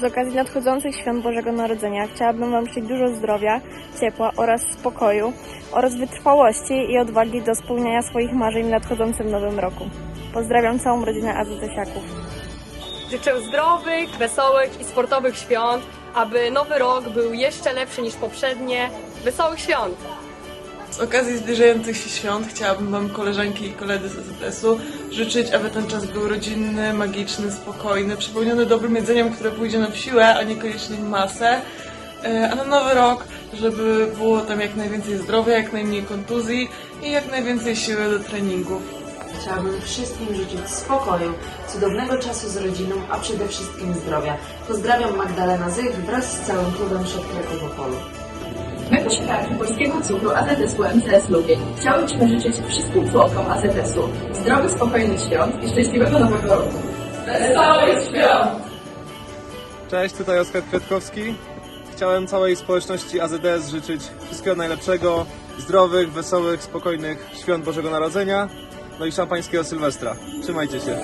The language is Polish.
Z okazji nadchodzących świąt Bożego Narodzenia chciałabym Wam życzyć dużo zdrowia, ciepła oraz spokoju oraz wytrwałości i odwagi do spełniania swoich marzeń w nadchodzącym nowym roku. Pozdrawiam całą rodzinę AZT-siaków. Życzę zdrowych, wesołych i sportowych świąt, aby nowy rok był jeszcze lepszy niż poprzednie. Wesołych świąt! Z okazji zbliżających się świąt chciałabym Wam, koleżanki i koledzy z AZS-u, życzyć, aby ten czas był rodzinny, magiczny, spokojny, przepełniony dobrym jedzeniem, które pójdzie nam w siłę, a niekoniecznie masę. E, A na nowy rok, żeby było tam jak najwięcej zdrowia, jak najmniej kontuzji i jak najwięcej siły do treningów. Chciałabym wszystkim życzyć spokoju, cudownego czasu z rodziną, a przede wszystkim zdrowia. Pozdrawiam Magdalena Zych wraz z całym klubem Szep Polu. Świadku polskiego cukru AZS-u MCS Lubień. Chciałabym życzyć wszystkim członkom AZS-u zdrowych, spokojnych świąt i szczęśliwego nowego roku. Wesołych świąt! Cześć, tutaj Oskar Kwiatkowski. Chciałem całej społeczności AZS życzyć wszystkiego najlepszego, zdrowych, wesołych, spokojnych świąt Bożego Narodzenia, no i szampańskiego Sylwestra. Trzymajcie się.